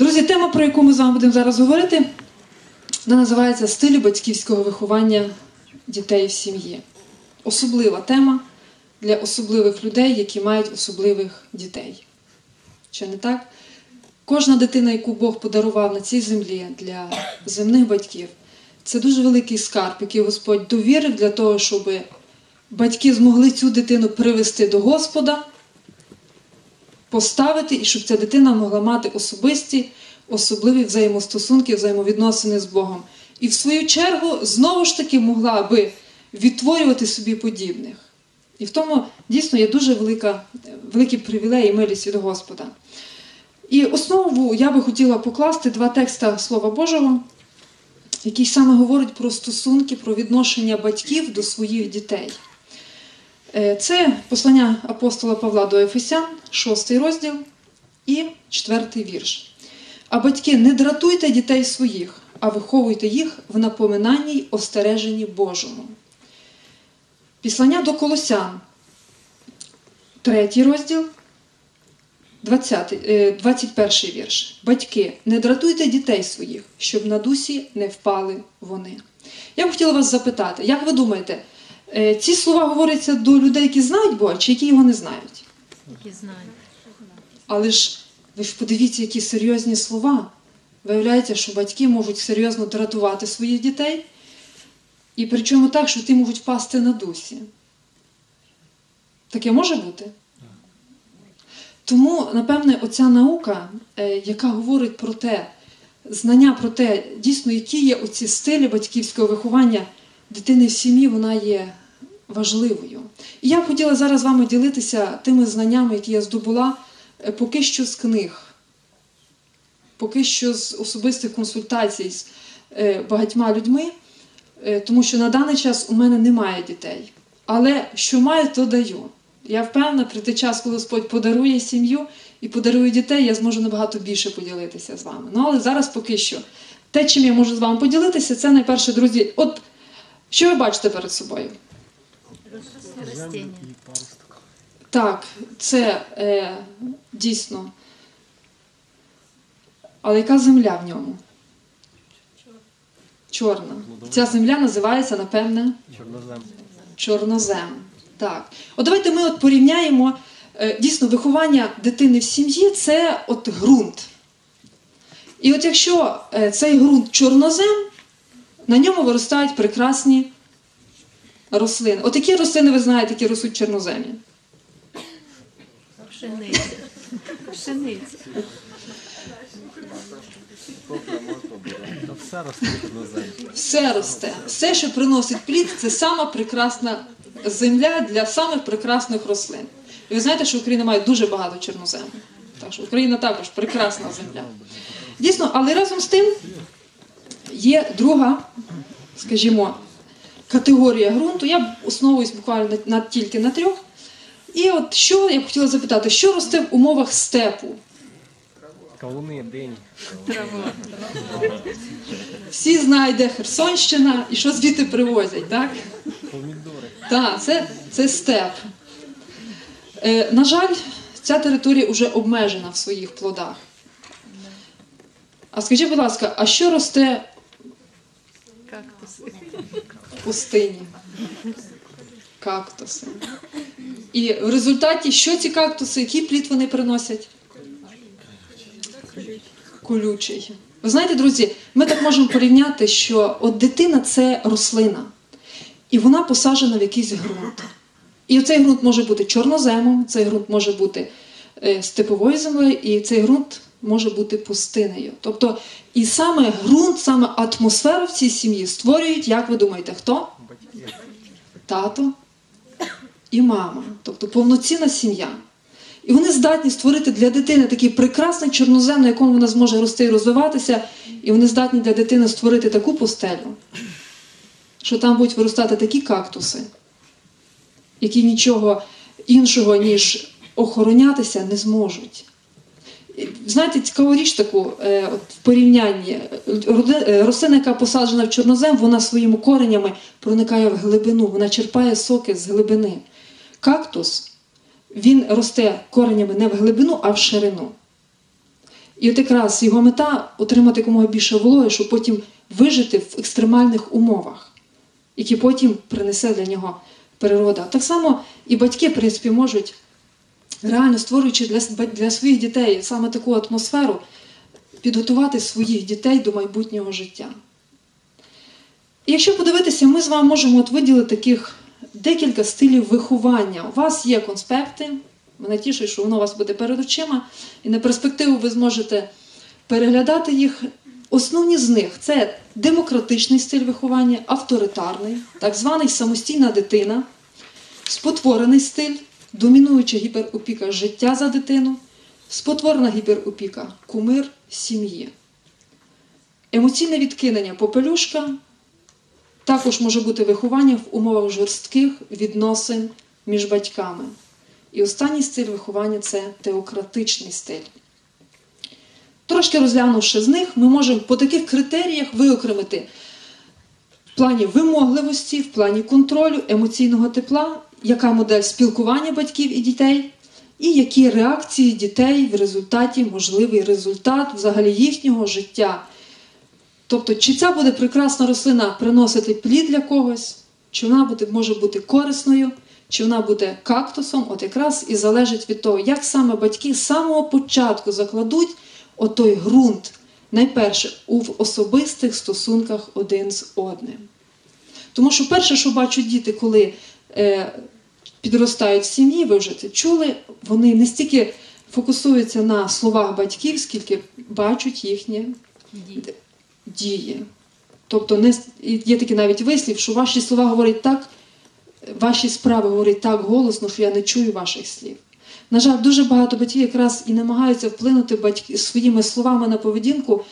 Друзі, тема, про яку ми з вами будемо зараз говорити, вона називається Стилі батьківського виховання дітей в сім'ї. Особлива тема для особливих людей, які мають особливих дітей. Чи не так? Кожна дитина, яку Бог подарував на цій землі для земних батьків, це дуже великий скарб, який Господь довірив для того, щоб батьки змогли цю дитину привести до Господа, поставити, і щоб ця дитина могла мати особисті, особливі взаємостосунки, взаємовідносини з Богом. І в свою чергу знову ж таки могла би відтворювати собі подібних. І в тому дійсно є дуже велика, великий привілей і милість від Господа. І основу я би хотіла покласти два текста Слова Божого, які саме говорять про стосунки, про відношення батьків до своїх дітей. Е, Це послання апостола Павла до Ефесян, 6 розділ і 4 вірш. А батьки, не дратуйте дітей своїх, а виховуйте їх в напоминанні й остереженні Божому. Післання до Колосян, 3 розділ, 20, е, 21 вірш. Батьки, не дратуйте дітей своїх, щоб на дусі не впали вони. Я б хотіла вас запитати, як ви думаєте, е, ці слова говоряться до людей, які знають Бога, чи які його не знають? Які знають. Але ж ви ж подивіться, які серйозні слова. Виявляється, що батьки можуть серйозно дратувати своїх дітей, і причому так, що ті можуть впасти на дусі. Таке може бути? Тому, напевне, оця наука, е, яка говорить про те, знання про те, дійсно, які є оці стилі батьківського виховання дитини в сім'ї, вона є важливою. І я б хотіла зараз з вами ділитися тими знаннями, які я здобула е, поки що з книг, поки що з особистих консультацій з е, багатьма людьми, е, тому що на даний час у мене немає дітей. Але що маю, то даю. Я впевнена, прийде час, коли Господь подарує сім'ю і подарує дітей, я зможу набагато більше поділитися з вами. Ну, але зараз поки що. Те, чим я можу з вами поділитися, це найперше, друзі. От що ви бачите перед собою? Растіння. Так, це е, дійсно. Але яка земля в ньому? Чорна. Ця земля називається, напевне, Чорнозем. чорнозем. Так. От давайте ми от порівняємо е, дійсно виховання дитини в сім'ї це от ґрунт. І от якщо е, цей ґрунт чорнозем, на ньому виростають прекрасні рослини. От які рослини ви знаєте, які ростуть чорноземі? Пшениця. Пшениця. Все росте. Все росте. Все, що приносить плід, це сама прекрасна земля для самих прекрасних рослин. І ви знаєте, що Україна має дуже багато чорнозему. Так що Україна також прекрасна земля. Дійсно, але разом з тим є друга, скажімо, категорія ґрунту. Я основуюсь буквально на, на- тільки на трьох. І от що я б хотіла запитати, що росте в умовах степу? Кавуни, дині. Трава. Всі знають, де Херсонщина і що звідти привозять, так? Помідори. Так, це, це степ. Е, на жаль, ця територія вже обмежена в своїх плодах. А скажіть, будь ласка, а що росте. В пустині? Кактуси. І в результаті, що ці кактуси, який плід вони приносять? Колючий. Ви знаєте, друзі, ми так можемо порівняти, що от дитина це рослина, і вона посаджена в якийсь ґрунт. І цей ґрунт може бути чорноземом, цей ґрунт може бути е, степовою землею, і цей ґрунт може бути пустинею. Тобто, і саме ґрунт, саме атмосферу в цій сім'ї створюють, як ви думаєте, хто? Тато і мама, тобто повноцінна сім'я. І вони здатні створити для дитини такий прекрасний чорнозем, на якому вона зможе рости і розвиватися, і вони здатні для дитини створити таку постелю, що там будуть виростати такі кактуси, які нічого іншого, ніж охоронятися, не зможуть. Знаєте, цікаву річ таку е, от в порівнянні. Е, Рослина, яка посаджена в чорнозем, вона своїми коренями проникає в глибину, вона черпає соки з глибини. Кактус він росте коренями не в глибину, а в ширину. І от якраз його мета отримати якомога більше вологи, щоб потім вижити в екстремальних умовах, які потім принесе для нього природа. Так само і батьки, в принципі, можуть, реально створюючи для, для своїх дітей саме таку атмосферу, підготувати своїх дітей до майбутнього життя. І якщо подивитися, ми з вами можемо от виділити таких декілька стилів виховання. У вас є конспекти. Мене тішить, що воно у вас буде перед очима, і на перспективу ви зможете переглядати їх. Основні з них це демократичний стиль виховання, авторитарний, так званий самостійна дитина, спотворений стиль, домінуюча гіперопіка життя за дитину, спотворена гіперопіка кумир сім'ї. Емоційне відкинення попелюшка також може бути виховання в умовах жорстких відносин між батьками. І останній стиль виховання це теократичний стиль. Трошки розглянувши з них, ми можемо по таких критеріях виокремити в плані вимогливості, в плані контролю, емоційного тепла, яка модель спілкування батьків і дітей, і які реакції дітей в результаті, можливий результат взагалі їхнього життя. Тобто, чи ця буде прекрасна рослина приносити плід для когось, чи вона буде, може бути корисною, чи вона буде кактусом, от якраз і залежить від того, як саме батьки з самого початку закладуть отой ґрунт, найперше, у особистих стосунках один з одним. Тому що перше, що бачать діти, коли е, підростають в сім'ї, ви вже це чули, вони не стільки фокусуються на словах батьків, скільки бачать їхнє Діти. дії. Тобто не, є такий навіть вислів, що ваші слова говорять так, ваші справи говорять так голосно, що я не чую ваших слів. На жаль, дуже багато батьків якраз і намагаються вплинути батьки, своїми словами на поведінку,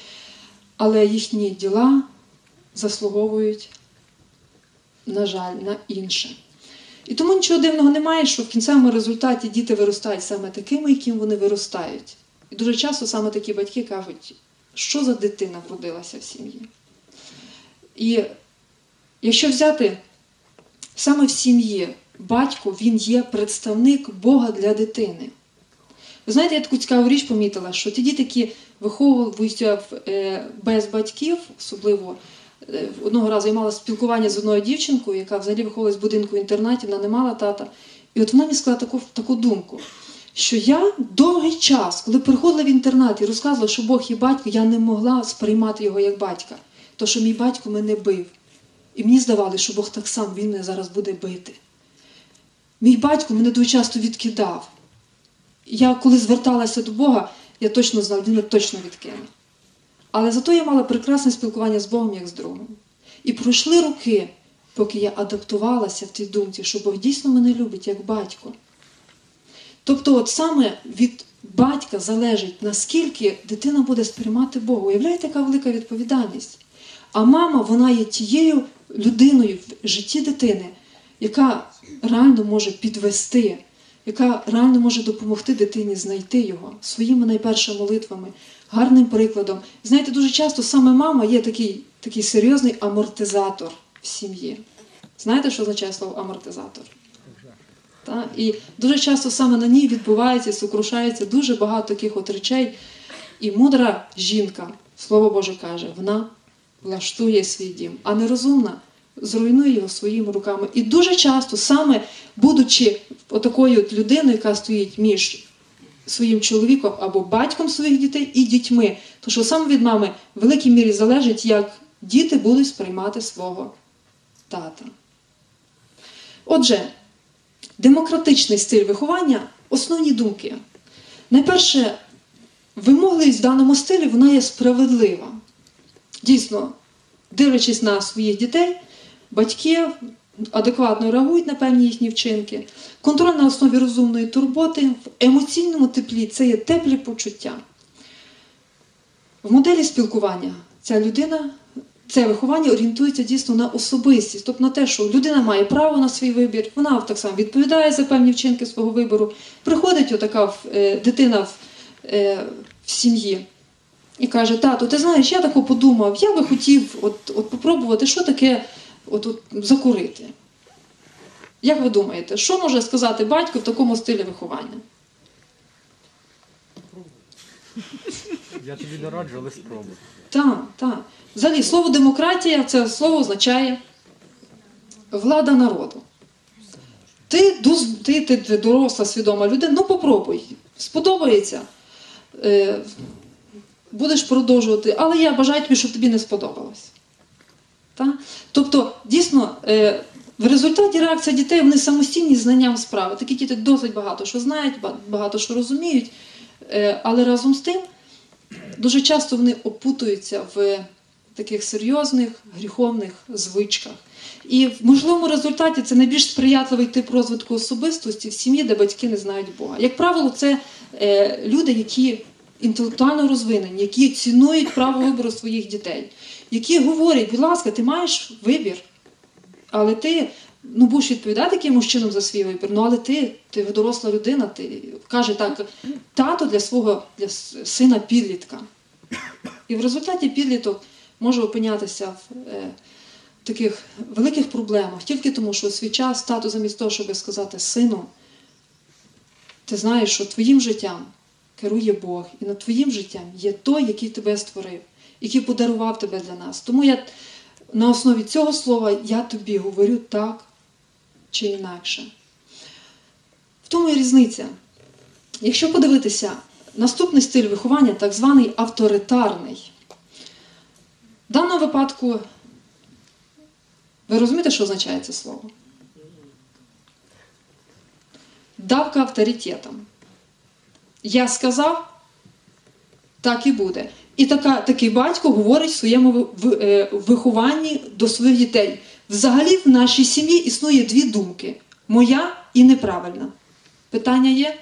але їхні діла заслуговують, на жаль, на інше. І тому нічого дивного немає, що в кінцевому результаті діти виростають саме такими, яким вони виростають. І дуже часто саме такі батьки кажуть, що за дитина вродилася в сім'ї. І якщо взяти саме в сім'ї, батько він є представник Бога для дитини. Ви знаєте, я таку цікаву річ помітила, що ті діти, які виховуються е, без батьків, особливо одного разу я мала спілкування з одною дівчинкою, яка взагалі виховувалась в будинку інтернаті, вона не мала тата. І от вона мені сказала таку, таку думку, що я довгий час, коли приходила в інтернат і розказувала, що Бог є батько, я не могла сприймати його як батька, то що мій батько мене бив. І мені здавалося, що Бог так сам він мене зараз буде бити. Мій батько мене дуже часто відкидав. Я коли зверталася до Бога, я точно знала, він мене точно відкине. Але зато я мала прекрасне спілкування з Богом як з другом. І пройшли роки, поки я адаптувалася в тій думці, що Бог дійсно мене любить як батько. Тобто, от саме від батька залежить, наскільки дитина буде сприймати Бога. Уявляєте, яка велика відповідальність? А мама, вона є тією людиною в житті дитини, яка реально може підвести, яка реально може допомогти дитині знайти його своїми найпершими молитвами, гарним прикладом. Знаєте, дуже часто саме мама є такий, такий серйозний амортизатор в сім'ї. Знаєте, що означає слово амортизатор? Та? І дуже часто саме на ній відбувається, сокрушається дуже багато таких от речей. І мудра жінка, слово Боже каже, вона влаштує свій дім, а нерозумна зруйнує його своїми руками. І дуже часто, саме будучи отакою от людиною, яка стоїть між своїм чоловіком або батьком своїх дітей і дітьми, то що саме від мами в великій мірі залежить, як діти будуть сприймати свого тата. Отже, демократичний стиль виховання основні думки. Найперше, вимогливість в даному стилі вона є справедлива. Дійсно, дивлячись на своїх дітей, батьки адекватно реагують на певні їхні вчинки. Контроль на основі розумної турботи в емоційному теплі це є теплі почуття. В моделі спілкування ця людина, це виховання орієнтується дійсно на особистість, тобто на те, що людина має право на свій вибір, вона так само відповідає за певні вчинки свого вибору. Приходить отака е, дитина в, е, в сім'ї і каже: Тату, ти знаєш, я тако подумав, я би хотів от, от попробувати, що таке от, от, закурити. Як ви думаєте, що може сказати батько в такому стилі виховання? Я тобі не раджу, але спробуй. Так, так. Взагалі, слово демократія це слово означає влада народу. Ти, ти, ти, ти доросла, свідома людина, ну попробуй. Сподобається. Е, будеш продовжувати, але я бажаю тобі, щоб тобі не сподобалось. Тобто, дійсно, е, в результаті реакція дітей вони самостійні знанням справи. Такі діти досить багато що знають, багато що розуміють, е, але разом з тим дуже часто вони опутуються в таких серйозних гріховних звичках. І в можливому результаті це найбільш сприятливий тип розвитку особистості в сім'ї, де батьки не знають Бога. Як правило, це е, люди, які інтелектуально розвинені, які цінують право вибору своїх дітей, які говорять, будь ласка, ти маєш вибір, але ти ну, будеш відповідати якимось чином за свій вибір. Ну але ти, ти доросла людина, ти каже так, тато для свого для сина підлітка. І в результаті підліток може опинятися в е, таких великих проблемах тільки тому, що свій час тато замість того, щоб сказати сину, ти знаєш, що твоїм життям керує Бог, і над твоїм життям є той, який тебе створив, який подарував тебе для нас. Тому я на основі цього слова я тобі говорю так чи інакше. В тому і різниця. Якщо подивитися, наступний стиль виховання, так званий авторитарний. В даному випадку, ви розумієте, що означає це слово? Давка авторитетом. Я сказав, так і буде. І така, такий батько говорить в своєму е, вихованні до своїх дітей. Взагалі в нашій сім'ї існує дві думки: моя і неправильна. Питання є?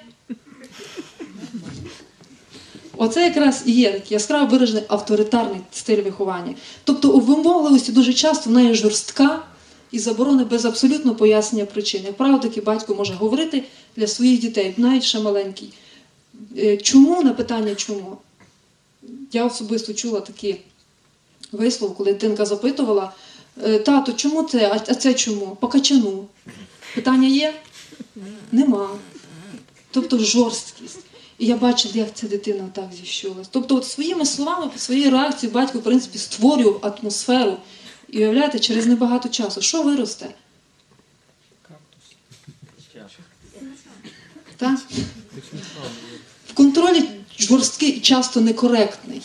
Оце якраз і є яскраво виражений авторитарний стиль виховання. Тобто у вимогливості дуже часто вона є жорстка і заборони без абсолютно пояснення причин. Як правило, такий батько може говорити для своїх дітей, навіть ще маленький. Е, Чому на питання чому? Я особисто чула такий вислов, коли дитинка запитувала: «Е, тато, чому це? А це чому? По качану. Питання є? Нема. Тобто жорсткість. І я бачила, як ця дитина так зіщулась. Тобто, от своїми словами, своєю реакцією батько, в принципі, створював атмосферу. І уявляєте, через небагато часу, що виросте? Так? В контролі жорсткий і часто некоректний.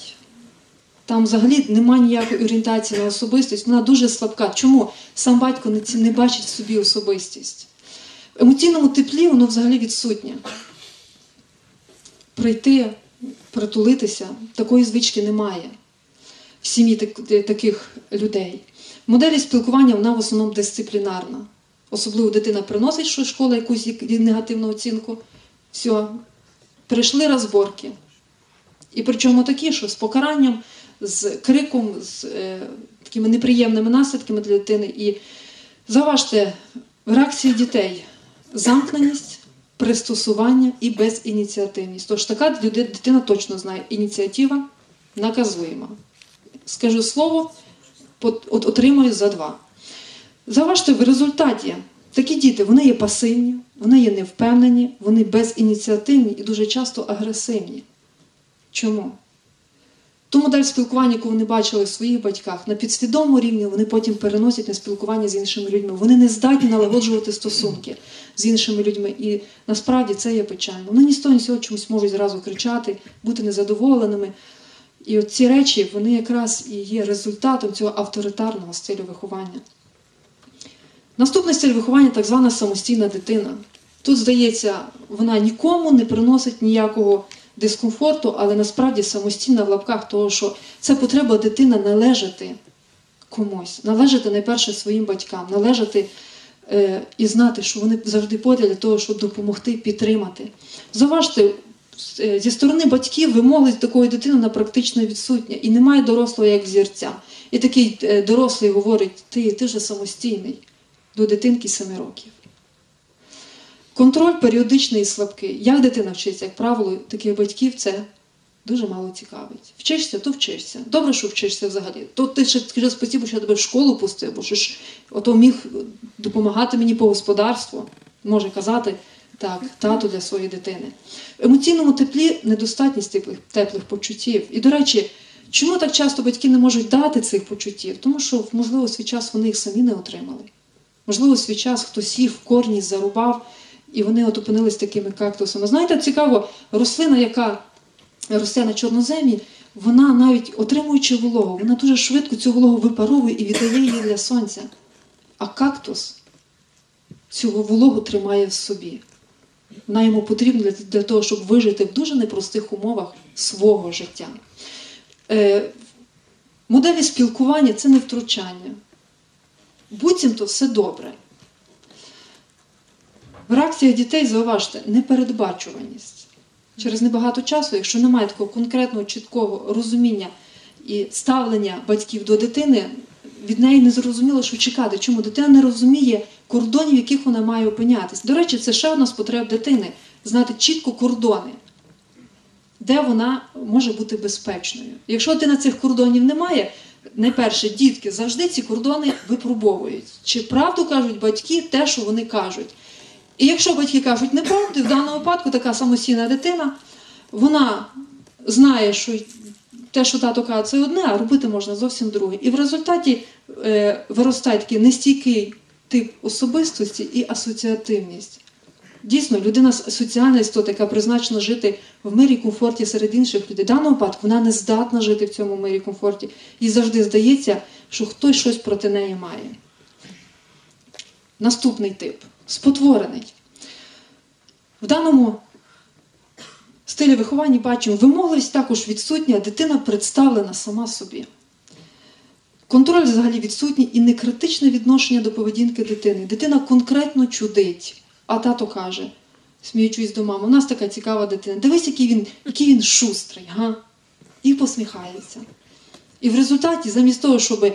Там взагалі немає ніякої орієнтації на особистість, вона дуже слабка. Чому? Сам батько не, не бачить в собі особистість. В емоційному теплі воно взагалі відсутнє. Прийти, притулитися, такої звички немає в сім'ї так- таких людей. Моделі спілкування вона в основному дисциплінарна. Особливо дитина приносить що школа якусь негативну оцінку. Все, прийшли розборки. І причому такі, що з покаранням, з криком, з е, такими неприємними наслідками для дитини. І заважте, реакції дітей замкненість, пристосування і безініціативність. Тож така дитина точно знає, ініціатива наказуєма. Скажу слово, от- от- отримую за два. Заважте, в результаті такі діти вони є пасивні, вони є невпевнені, вони безініціативні і дуже часто агресивні. Чому? Ту модель спілкування, яку вони бачили в своїх батьках, на підсвідомому рівні вони потім переносять на спілкування з іншими людьми. Вони не здатні налагоджувати стосунки з іншими людьми. І насправді це є печально. Вони ні з того, ні з цього чомусь можуть зразу кричати, бути незадоволеними. І от ці речі вони якраз і є результатом цього авторитарного стилю виховання. Наступний стиль виховання так звана самостійна дитина. Тут, здається, вона нікому не приносить ніякого дискомфорту, але насправді самостійна в лапках, того, що це потреба дитина належати комусь, належати найперше своїм батькам, належати е, і знати, що вони завжди поряд для того, щоб допомогти, підтримати. Заважте, е, зі сторони батьків вимоги такої дитини на практично відсутня, і немає дорослого як взірця. І такий е, дорослий говорить: ти, ти вже самостійний до дитинки 7 років. Контроль періодичний і слабкий. Як дитина вчиться, як правило, таких батьків це дуже мало цікавить. Вчишся, то вчишся. Добре, що вчишся взагалі. То ти ще скажи спасибо, що я тебе в школу пустив, бо що ж ото міг допомагати мені по господарству, може казати так, тато для своєї дитини. В емоційному теплі недостатність теплих, теплих почуттів. І, до речі, чому так часто батьки не можуть дати цих почуттів? Тому що, можливо, свій час вони їх самі не отримали. Можливо, свій час хтось їх в корні зарубав, і вони от опинились такими кактусами. Знаєте, цікаво, рослина, яка росте на чорноземі, вона навіть отримуючи вологу, вона дуже швидко цю вологу випаровує і віддає її для сонця. А кактус цю вологу тримає в собі. Вона йому потрібна для, для того, щоб вижити в дуже непростих умовах свого життя. Е, моделі спілкування це не втручання. Буцімто все добре. В реакціях дітей зауважте непередбачуваність. Через небагато часу, якщо немає такого конкретного чіткого розуміння і ставлення батьків до дитини, від неї не зрозуміло, що чекати. Чому дитина не розуміє кордонів, яких вона має опинятись. До речі, це ще одна з потреб дитини знати чітко кордони, де вона може бути безпечною. Якщо дитина цих кордонів немає, найперше, дітки завжди ці кордони випробовують. Чи правду кажуть батьки те, що вони кажуть. І якщо батьки кажуть неправду, в даному випадку така самостійна дитина, вона знає, що те, що тато каже, це одне, а робити можна зовсім друге. І в результаті е, виростає такий нестійкий тип особистості і асоціативність. Дійсно, людина соціальна істота, яка призначена жити в мирі комфорті серед інших людей. В даному випадку вона не здатна жити в цьому мирі комфорті. І завжди здається, що хтось щось проти неї має. Наступний тип спотворений. В даному стилі виховання бачимо, вимогливість також відсутня, дитина представлена сама собі. Контроль взагалі відсутній і не критичне відношення до поведінки дитини. Дитина конкретно чудить, а тато каже, сміючись до мами, у нас така цікава дитина. Дивись, який він, який він шустрий, га? і посміхається. І в результаті, замість того, щоб е,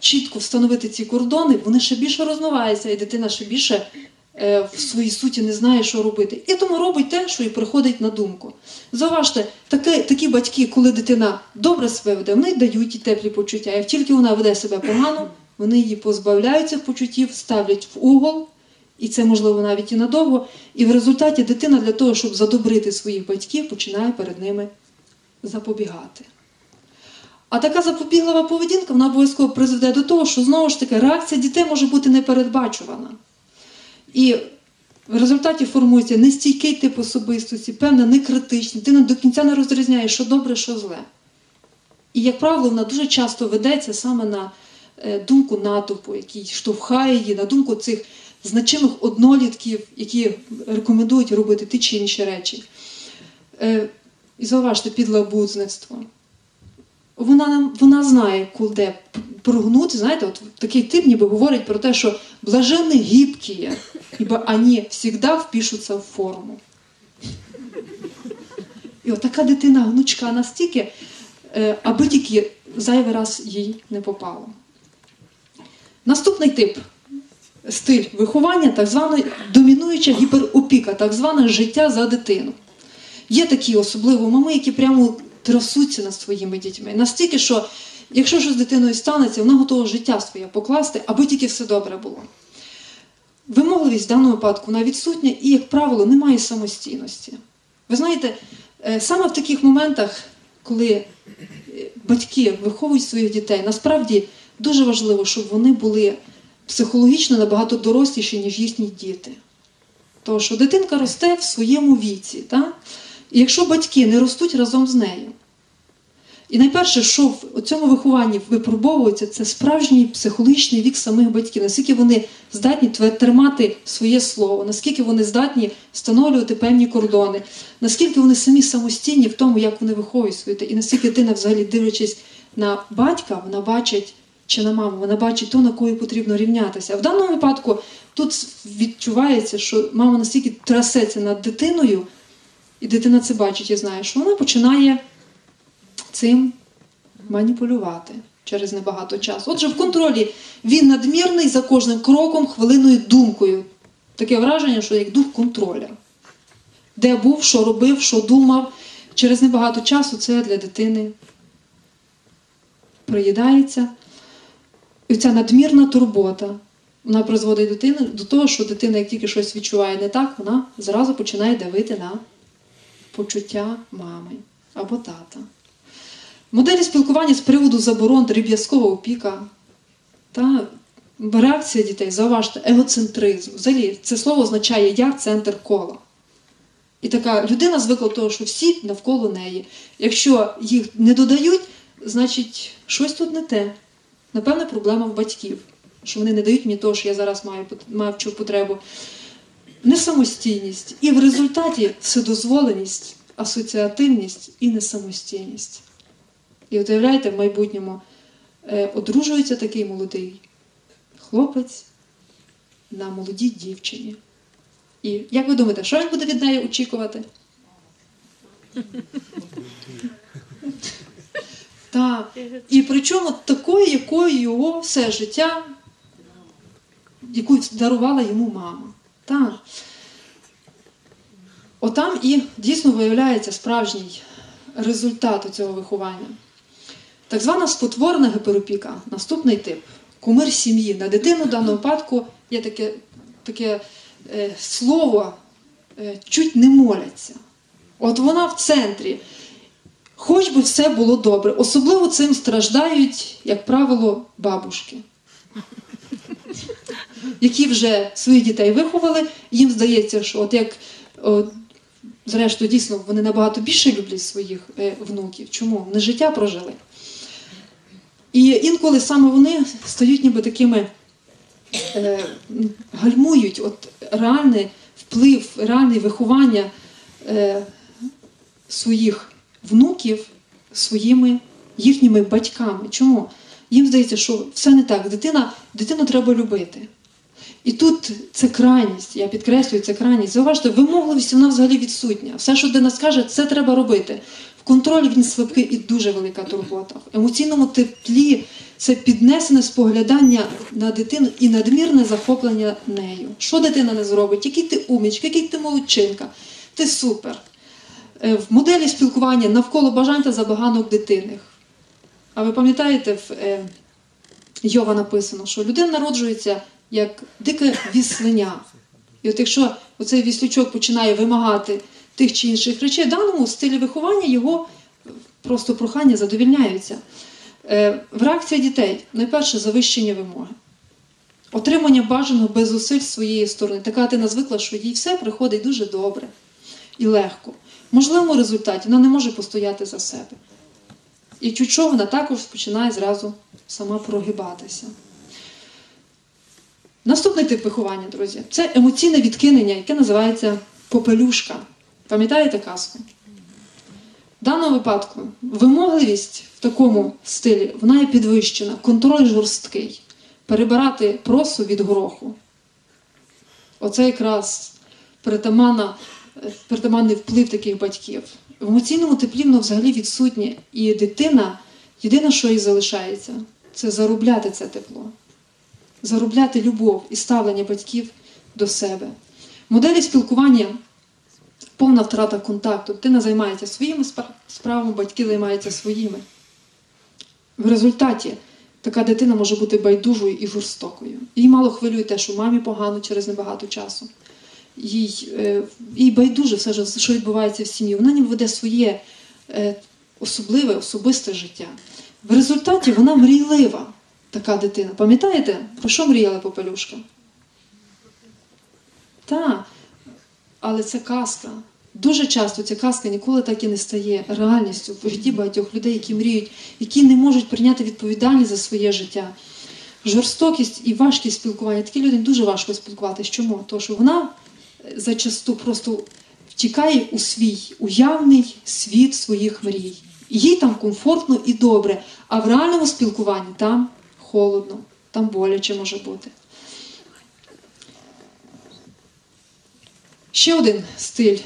чітко встановити ці кордони, вони ще більше розмиваються, і дитина ще більше е, в своїй суті не знає, що робити. І тому робить те, що їй приходить на думку. Зауважте, такі, такі батьки, коли дитина добре себе веде, вони дають їй теплі почуття. Як тільки вона веде себе погано, вони її позбавляють цих почуттів, ставлять в угол. І це можливо навіть і надовго. І в результаті дитина для того, щоб задобрити своїх батьків, починає перед ними запобігати. А така запобіглива поведінка вона обов'язково призведе до того, що знову ж таки реакція дітей може бути непередбачувана. І в результаті формується нестійкий тип особистості, певна некритичність, дитина до кінця не розрізняє, що добре, що зле. І, як правило, вона дуже часто ведеться саме на е, думку натовпу, який штовхає її, на думку цих значимих однолітків, які рекомендують робити ті чи інші речі. Е, І зауважте підлабузництво. Вона, нам- вона знає, куди прогнути. Знаєте, от такий тип ніби говорить про те, що блаженні гибкі, ібо вони завжди впишуться в форму. І от така дитина гнучка настільки, е, аби тільки зайвий раз їй не попало. Наступний тип стиль виховання, так звана домінуюча гіперопіка, так зване життя за дитину. Є такі особливо мами, які прямо трясуться над своїми дітьми. Настільки, що якщо щось з дитиною станеться, вона готова життя своє покласти, аби тільки все добре було. Вимогливість в даному випадку вона відсутня і, як правило, немає самостійності. Ви знаєте, е, саме в таких моментах, коли е, батьки виховують своїх дітей, насправді дуже важливо, щоб вони були психологічно набагато доросліші, ніж їхні діти. Тому що дитинка росте в своєму віці. Так? І якщо батьки не ростуть разом з нею, і найперше, що в цьому вихованні випробовується, це справжній психологічний вік самих батьків, наскільки вони здатні тримати своє слово, наскільки вони здатні встановлювати певні кордони, наскільки вони самі самостійні в тому, як вони виховують свою дитину, і наскільки дитина, взагалі, дивлячись на батька, вона бачить чи на маму, вона бачить то, на кою потрібно рівнятися. А в даному випадку тут відчувається, що мама настільки трясеться над дитиною, і дитина це бачить і знає, що вона починає цим маніпулювати через небагато часу. Отже, в контролі він надмірний за кожним кроком, хвилиною, думкою. Таке враження, що як дух контроля. Де був, що робив, що думав. Через небагато часу це для дитини приїдається. І ця надмірна турбота Вона призводить дитину до того, що дитина, як тільки щось відчуває не так, вона зразу починає давити на почуття мами або тата. Моделі спілкування з приводу заборон, дріб'язкого опіка та реакція дітей, зауважте, егоцентризм. Взагалі, це слово означає я центр кола. І така людина звикла до того, що всі навколо неї. Якщо їх не додають, значить щось тут не те. Напевне, проблема в батьків, що вони не дають мені того, що я зараз маю, цю потребу. Несамостійність. І в результаті вседозволеність, асоціативність і несамостійність. І от уявляєте, в майбутньому е, одружується такий молодий хлопець на молодій дівчині. І як ви думаєте, що він буде від неї очікувати? Так. І причому такою, якою його все життя, яку дарувала йому мама. Так. Отам і дійсно виявляється справжній результат цього виховання. Так звана спотворена гіперопіка, наступний тип кумир сім'ї. На дитину в даному випадку є таке, таке е, слово е, чуть не моляться. От вона в центрі. Хоч би все було добре. Особливо цим страждають, як правило, бабушки, які вже своїх дітей виховали. Їм здається, що от як о, зрештою дійсно вони набагато більше люблять своїх е, внуків. Чому? Вони життя прожили. І інколи саме вони стають ніби такими, е, гальмують от реальний вплив, реальне виховання е, своїх внуків своїми їхніми батьками. Чому? Їм здається, що все не так. Дитина, дитину треба любити. І тут це крайність, я підкреслюю, це крайність. Зауважте, вимогливість вона взагалі відсутня. Все, що дитина скаже, це треба робити. В контроль він слабкий і дуже велика турбота. В емоційному теплі це піднесене споглядання на дитину і надмірне захоплення нею. Що дитина не зробить? Який ти умічка, який ти молодчинка, ти супер. Е, В моделі спілкування навколо бажань та забаганок дитини. А ви пам'ятаєте, в е, Йова написано, що людина народжується як дике віслення. І от якщо оцей віслючок починає вимагати тих чи інших речей, в даному стилі виховання його просто прохання задовільняються. Е, В реакції дітей найперше завищення вимоги. Отримання бажаного без зусиль з своєї сторони. Така дитина звикла, що їй все приходить дуже добре і легко. В можливому результаті вона не може постояти за себе. І чуть що вона також починає зразу сама прогибатися. Наступний тип виховання, друзі, це емоційне відкинення, яке називається попелюшка. Пам'ятаєте казку? В даному випадку вимогливість в такому стилі вона є підвищена, контроль жорсткий, перебирати просу від гороху. Оце якраз е, притаманний вплив таких батьків. В емоційному теплі воно взагалі відсутнє. І дитина, єдине, що їй залишається, це заробляти це тепло, заробляти любов і ставлення батьків до себе. Моделі спілкування повна втрата контакту. Дитина займається своїми справами, батьки займаються своїми. В результаті така дитина може бути байдужою і жорстокою. Їй мало хвилює те, що мамі погано через небагато часу. Їй, е, їй байдуже все, ж, що відбувається в сім'ї. Вона ніби веде своє е, особливе, особисте життя. В результаті вона мрійлива, така дитина. Пам'ятаєте, про що мріяла Попелюшка? Так, але це казка. Дуже часто ця казка ніколи так і не стає реальністю в житті багатьох людей, які мріють, які не можуть прийняти відповідальність за своє життя. Жорстокість і важкість спілкування. Такі люди дуже важко спілкуватися. Чому? Тому що вона зачасту просто втікає у свій уявний світ своїх мрій. Їй там комфортно і добре, а в реальному спілкуванні там холодно, там боляче може бути. Ще один стиль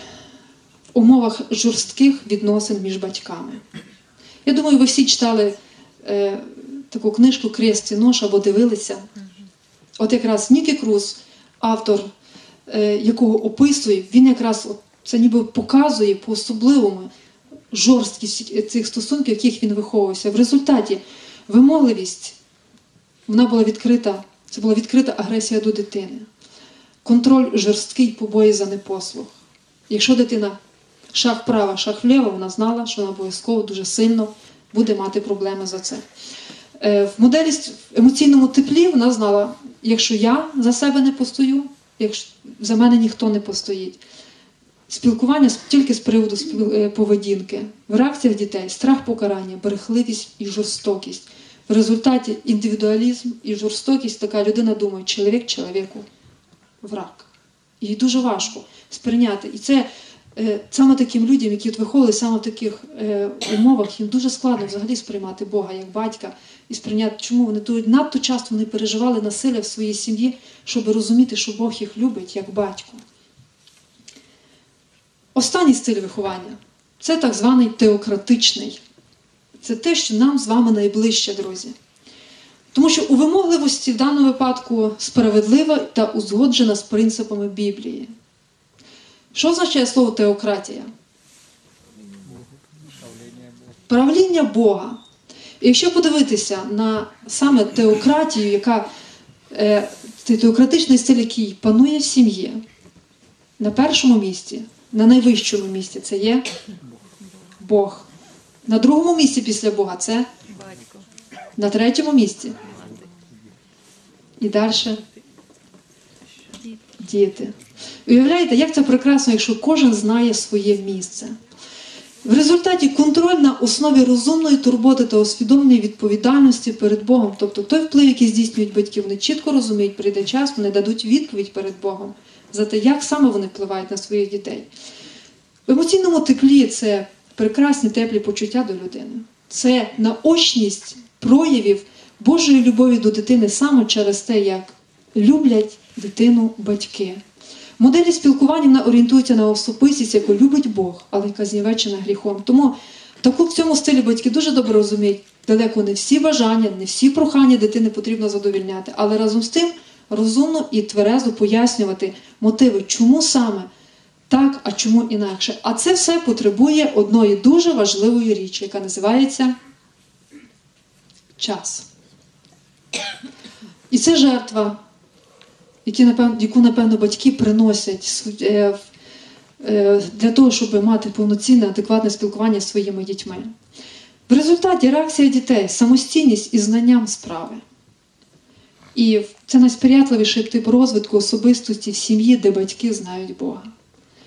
в умовах жорстких відносин між батьками. Я думаю, ви всі читали е, таку книжку Кресті нож або дивилися. От якраз Нікі Круз, автор, якого описує, він якраз це ніби показує по-особливому жорсткість цих стосунків, в яких він виховувався. В результаті вимогливість вона була відкрита Це була відкрита агресія до дитини. Контроль жорсткий побої за непослух. Якщо дитина шаг вправо, шаг вліво, вона знала, що вона обов'язково дуже сильно буде мати проблеми за це. Е, В моделі в емоційному теплі вона знала, якщо я за себе не постою, якщо за мене ніхто не постоїть. Спілкування тільки з приводу е, поведінки. В реакціях дітей страх покарання, брехливість і жорстокість. В результаті індивідуалізм і жорстокість така людина думає, чоловік чоловіку враг. Їй дуже важко сприйняти. І це е, саме таким людям, які от виходили саме в таких е, умовах, їм дуже складно взагалі сприймати Бога як батька і сприйняти, чому вони то надто часто вони переживали насилля в своїй сім'ї, щоб розуміти, що Бог їх любить як батько. Останній стиль виховання це так званий теократичний. Це те, що нам з вами найближче, друзі. Тому що у вимогливості в даному випадку справедлива та узгоджена з принципами Біблії. Що означає слово теократія? Правління Бога. І якщо подивитися на саме теократію, яка е, теократичний стиль, який панує в сім'ї, на першому місці, на найвищому місці це є Бог. На другому місці після Бога це Батько. на третьому місці. І далі діти. Уявляєте, як це прекрасно, якщо кожен знає своє місце. В результаті контроль на основі розумної турботи та усвідомленої відповідальності перед Богом, тобто той вплив, який здійснюють батьки, вони чітко розуміють, прийде час, вони дадуть відповідь перед Богом за те, як саме вони впливають на своїх дітей. В емоційному теплі це прекрасні теплі почуття до людини. Це наочність проявів Божої любові до дитини саме через те, як люблять дитину батьки. Моделі спілкування вона орієнтується на особистість, яку любить Бог, але яка знівечена гріхом. Тому таку в цьому стилі батьки дуже добре розуміють, далеко не всі бажання, не всі прохання дитини потрібно задовільняти, але разом з тим розумно і тверезо пояснювати мотиви, чому саме так, а чому інакше. А це все потребує одної дуже важливої річі, яка називається час. І це жертва, які, напевно, яку, напевно, батьки приносять е, е, для того, щоб мати повноцінне, адекватне спілкування з своїми дітьми. В результаті реакція дітей самостійність і знанням справи. І це найсприятливіший тип розвитку особистості в сім'ї, де батьки знають Бога.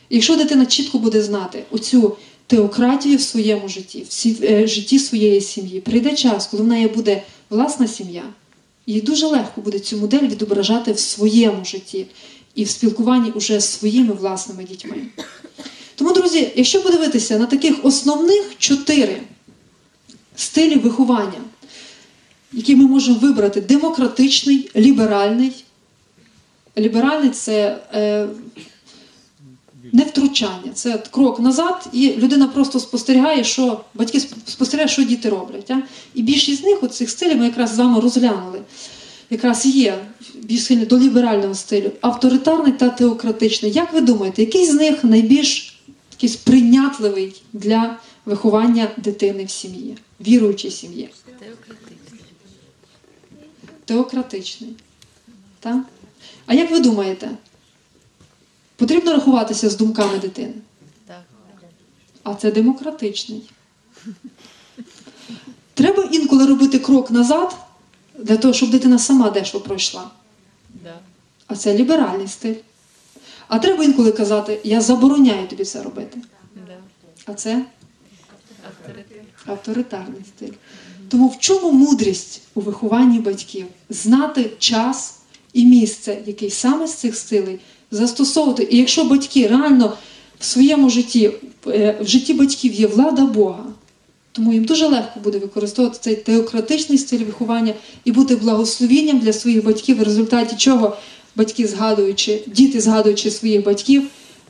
Якщо дитина чітко буде знати оцю теократію в своєму житті, в е, житті своєї сім'ї, прийде час, коли в неї буде власна сім'я, їй дуже легко буде цю модель відображати в своєму житті і в спілкуванні уже з своїми власними дітьми. Тому, друзі, якщо подивитися на таких основних чотири стилі виховання, які ми можемо вибрати: демократичний, ліберальний. Ліберальний це е, не втручання, це крок назад, і людина просто спостерігає, що батьки спостерігають, що діти роблять. А? І більшість з них, цих стилів, ми якраз з вами розглянули. Якраз є більш схильний до ліберального стилю, авторитарний та теократичний. Як ви думаєте, який з них найбільш такий сприйнятливий для виховання дитини в сім'ї, віруючій сім'ї? Теократичний. Теократичний. Так? А як ви думаєте, потрібно рахуватися з думками дитини? А це демократичний. Треба інколи робити крок назад для того, щоб дитина сама дещо пройшла. А це ліберальний стиль. А треба інколи казати, я забороняю тобі це робити. А це авторитарний стиль. Тому в чому мудрість у вихованні батьків? Знати час і місце, який саме з цих стилей застосовувати. І якщо батьки реально в своєму житті, е, в житті батьків є влада Бога, тому їм дуже легко буде використовувати цей теократичний стиль виховання і бути благословінням для своїх батьків, в результаті чого батьки, згадуючи, діти, згадуючи своїх батьків,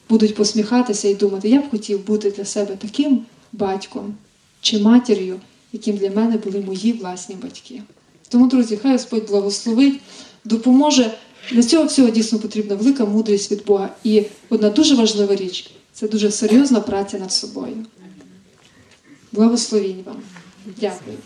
будуть посміхатися і думати, я б хотів бути для себе таким батьком чи матір'ю, яким для мене були мої власні батьки. Тому, друзі, хай Господь благословить, допоможе. Для цього всього дійсно потрібна велика мудрість від Бога. І одна дуже важлива річ це дуже серйозна праця над собою. Благословінь вам. Дякую.